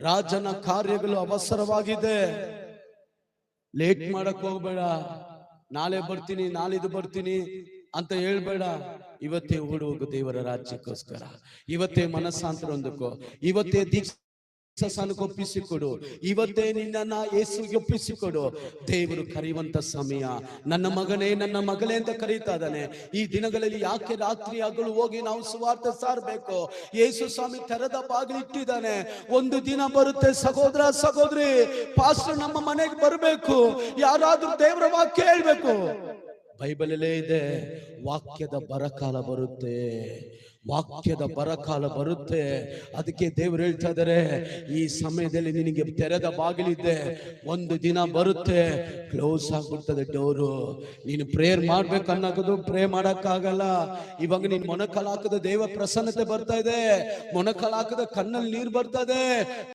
ರಾಜನ ಕಾರ್ಯಗಳು ಅವಸರವಾಗಿದೆ. ಲೇಟ್ ಮಾಡಕ್ ಹೋಗ್ಬೇಡ. ನಾಳೆ ಬರ್ತೀನಿ, ನಾಳಿದ್ದು ಬರ್ತೀನಿ ಅಂತ ಹೇಳ್ಬೇಡ. ಇವತ್ತೇ ಓಡುವ ದೇವರ ರಾಜ್ಯಕ್ಕೋಸ್ಕರ. ಇವತ್ತೇ ಮನಸ್ಸಾಂತರ ಒಂದಕ್ಕೋ ಇವತ್ತೇ ದೀಕ್ಷ ಒಪ್ಪಿಸಿಕೊಡು ಇವತ್ತೇ ನಿನ್ನನ್ನ ಯೇಸುಗೆ ಒಪ್ಪಿಸಿಕೊಡು. ದೇವರು ಕರೆಯುವಂತ ಸಮಯ. ನನ್ನ ಮಗನೇ, ನನ್ನ ಮಗಳೇ ಅಂತ ಕರೀತಾ ಇದ್ದಾನೆ. ಈ ದಿನಗಳಲ್ಲಿ ಯಾಕೆ ರಾತ್ರಿ ಹಗಲು ಹೋಗಿ ನಾವು ಸುವಾರ್ಥ ಸಾರಬೇಕು? ಯೇಸು ಸ್ವಾಮಿ ತೆರೆದ ಬಾಗಿಲು ಇಟ್ಟಿದ್ದಾನೆ. ಒಂದು ದಿನ ಬರುತ್ತೆ. ಸಹೋದರ, ಸಹೋದರಿ ಪಾಸ್ಟರ್ ನಮ್ಮ ಮನೆಗೆ ಬರಬೇಕು. ಯಾರಾದ್ರೂ ದೇವರ ವಾಕ್ಯ ಹೇಳ್ಬೇಕು. ಬೈಬಲಲ್ಲೇ ಇದೆ, ವಾಕ್ಯದ ಬರಕಾಲ ಬರುತ್ತೆ. ವಾಕ್ಯದ ಬರಕಾಲ ಬರುತ್ತೆ. ಅದಕ್ಕೆ ದೇವರು ಹೇಳ್ತಾ ಇದ್ದಾರೆ, ಈ ಸಮಯದಲ್ಲಿ ನಿನಗೆ ತೆರೆದ ಬಾಗಿಲಿದೆ, ಒಂದು ದಿನ ಬರುತ್ತೆ. ಕ್ಲೋಸ್ ಆಗ್ಬಿಡ್ತದೆ ಡೋರು ನೀನು ಪ್ರೇಯರ್ ಮಾಡ್ಬೇಕು ಅನ್ನೋದು ಪ್ರೇ ಮಾಡಕ್ಕಾಗಲ್ಲ. ಇವಾಗ ನೀನ್ ಮೊಣಕಾಲ್ ಹಾಕದ ದೇವ ಪ್ರಸನ್ನತೆ ಬರ್ತಾ ಇದೆ. ಮೊಣಕಾಲ್ ಹಾಕದ ಕಣ್ಣಲ್ಲಿ ನೀರು ಬರ್ತಾ ಇದೆ.